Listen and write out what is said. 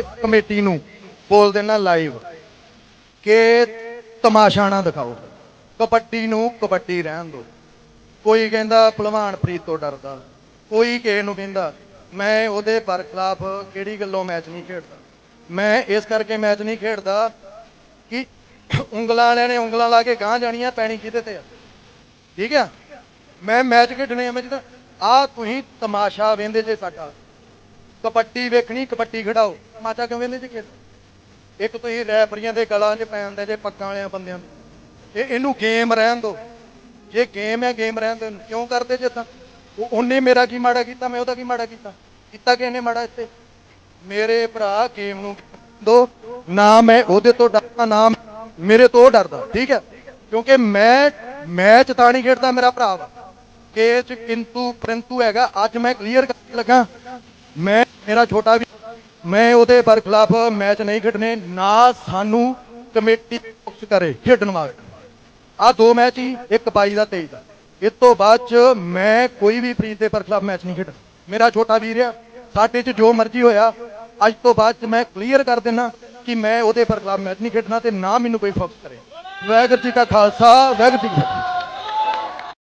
Committee ਨੂੰ ਬੋਲ ਦੇਣਾ ਲਾਈਵ ਕਿ ਤਮਾਸ਼ਾ ਨਾ ਦਿਖਾਓ। ਕਬੱਡੀ ਨੂੰ ਕਬੱਡੀ ਰਹਿਣ ਦਿਓ। ਕੋਈ ਕਹਿੰਦਾ ਭਲਵਾਨ ਫਰੀਦ ਤੋਂ ਡਰਦਾ। ਕੋਈ ਕਿਸੇ ਨੂੰ ਕਹਿੰਦਾ, ਮੈਂ ਉਹਦੇ ਪਰ ਖਿਲਾਫ ਕਿਹੜੀ ਗੱਲੋਂ ਮੈਚ ਨਹੀਂ ਖੇਡਦਾ? ਮੈਂ ਇਸ ਕਰਕੇ ਮੈਚ ਨਹੀਂ ਖੇਡਦਾ ਕਿ ਉਂਗਲਾਂ ਵਾਲਿਆਂ ਨੇ ਉਂਗਲਾਂ ਲਾ ਕੇ ਗਾਂ ਜਾਣੀਆਂ ਪੈਣੀ ਕਿਹਦੇ ਤੇ ਠੀਕ ਆ? ਮੈਂ ਮੈਚ ਖੇਡਣੇ ਆ, ਮੈਂ ਜਦੋਂ ਆ ਤੁਸੀਂ ਤਮਾਸ਼ਾ ਵੇਂਦੇ ਜੇ ਸਾਡਾ। ਕਬੱਡੀ ਵੇਖਣੀ ਕਬੱਡੀ ਖੜਾਓ ਤਮਾਸ਼ਾ ਕਿਉਂ ਵੇਂਦੇ ਜੇ ਖੇਡ ਇੱਕ ਤੁਸੀਂ ਰੈਫਰੀਆਂ ਦੇ ਗਲਾਂ 'ਚ ਪੈਂਦੇ ਜੇ ਪੱਗਾਂ ਵਾਲਿਆਂ ਬੰਦਿਆਂ ਦੇ ਇਹ ਇਹਨੂੰ ਗੇਮ ਰਹਿਣ ਦਿਓ। ਜੇ ਗੇਮ ਹੈ, ਗੇਮ ਰਹਿਣ ਦਿਓ ਕਿਉਂ ਕਰਦੇ ਜੇ ਤਾਂ? ਉਹ ਉਹਨੇ ਮੇਰਾ ਕੀ ਮਾੜਾ ਕੀਤਾ, ਮੈਂ ਉਹਦਾ ਕੀ ਮਾੜਾ ਕੀਤਾ? ਕੀਤਾ ਕਿ ਇਹਨੇ ਮਾੜਾ ਇੱਥੇ? ਮੇਰੇ ਭਰਾ ਗੇਮ ਨੂੰ ਦੋ। ਨਾ ਮੈਂ ਉਹਦੇ ਤੋਂ ਡਰਦਾ, ਨਾ ਮੇਰੇ ਤੋਂ ਉਹ ਡਰਦਾ, ਠੀਕ ਹੈ? ਕਿਉਂਕਿ ਮੈਂ ਮੈਚ ਤਾਂ ਨਹੀਂ ਖੇਡਦਾ, ਮੇਰਾ ਭਰਾ ਵਾ। ਕਿ ਕਿੰਤੂ ਪਰੰਤੂ ਹੈਗਾ। ਅੱਜ ਮੈਂ ਕਲੀਅਰ ਕਰਨ ਲੱਗਾ। ਮੈਂ ਮੇਰਾ ਛੋਟਾ ਵੀ ਮੈਂ ਉਹਦੇ ਪਰ ਖਿਲਾਫ ਮੈਚ ਨਹੀਂ ਖੇਡਣੇ, ਨਾ ਸਾਨੂੰ ਕਮੇਟੀ ਫੋਕਸ ਕਰੇ ਖੇਡਣ ਵਾਸਤੇ ਆ ਦੋ ਮੈਚ ਹੀ, ਇੱਕ 22 ਦਾ 23 ਦਾ। ਇਸ ਤੋਂ ਬਾਅਦ ਚ ਮੈਂ ਕੋਈ ਵੀ ਫਰੀਦ ਦੇ ਪਰ ਖਿਲਾਫ ਮੈਚ ਨਹੀਂ ਖੇਡਣਾ। ਮੇਰਾ ਛੋਟਾ ਵੀਰ ਆ, ਸਾਡੇ ਚ ਜੋ ਮਰਜ਼ੀ ਹੋਇਆ, ਅੱਜ ਤੋਂ ਬਾਅਦ ਚ ਮੈਂ ਕਲੀਅਰ ਕਰ ਦੇਣਾ ਕਿ ਮੈਂ ਉਹਦੇ ਪਰ ਖਿਲਾਫ ਮੈਚ ਨਹੀਂ ਖੇਡਣਾ ਤੇ ਨਾ ਮੈਨੂੰ ਕੋਈ ਫੋਕਸ ਕਰੇ। ਵਾਹਿਗੁਰੂ ਜੀ ਕਾ ਖਾਲਸਾ, ਵਾਹਿਗੁਰੂ ਜੀ